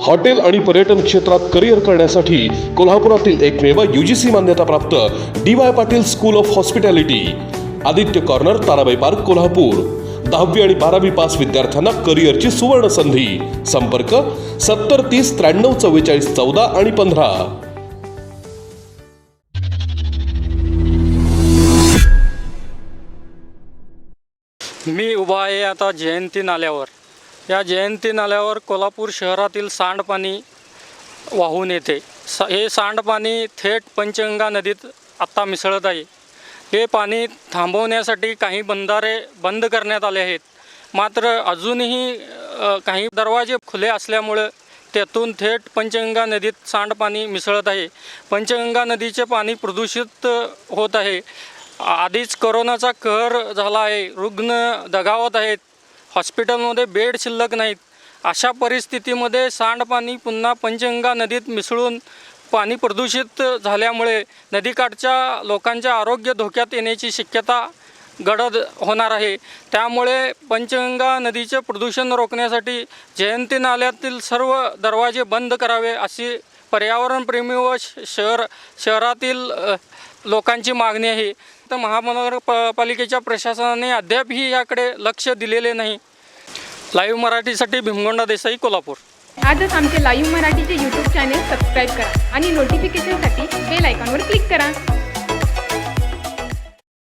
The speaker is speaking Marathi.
हॉटेल आणि पर्यटन क्षेत्रात करिअर करण्यासाठी कोल्हापुरातील एकमेव यू जी सी मान्यताप्राप्त D Y Patil School of Hospitality Aditya Corner Tarabai Park Kolhapur. दहावी आणि बारावी पास विद्यार्थ्यांना करिअरची सुवर्ण संधी. संपर्क सत्तर तीस त्र्याण्णव चव्वेचाळीस चौदा आणि पंधरा. मी उभा आहे आता जयंती नाल्यावर. या जयंती नाल्यावर कोल्हापूर शहरातील सांडपाणी वाहून येते. स हे सांडपाणी थेट पंचगंगा नदीत आत्ता मिसळत आहे. हे पाणी थांबवण्यासाठी काही बंधारे बंद करण्यात आले आहेत. मात्र अजूनही काही दरवाजे खुले असल्यामुळं त्यातून थेट पंचगंगा नदीत सांडपाणी मिसळत आहे. पंचगंगा नदीचे पाणी प्रदूषित होत आहे. आधीच करोनाचा कहर झाला आहे. रुग्ण दगावत आहेत. हॉस्पिटलमध्ये बेड शिल्लक नाहीत. अशा परिस्थितीमध्ये सांडपाणी पुन्हा पंचगंगा नदीत मिसळून पाणी प्रदूषित झाल्यामुळे नदीकाठच्या लोकांच्या आरोग्य धोक्यात येण्याची शक्यता गडद होणार आहे. त्यामुळे पंचगंगा नदीचे प्रदूषण रोखण्यासाठी जयंती नाल्यातील सर्व दरवाजे बंद करावे अशी पर्यावरणप्रेमी व श- शहर शहरातील लोकांची मागणी आहे. तर महानगरपालिकेच्या प्रशासनाने अद्यापही याकडे लक्ष दिलेले नाही. लाईव्ह मराठीसाठी भीमगोंडा देसाई कोल्हापूर. आजच आमचे लाईव्ह मराठीचे यूट्यूब चॅनेल सबस्क्राईब करा आणि नोटिफिकेशनसाठी बेल आयकॉनवर क्लिक करा.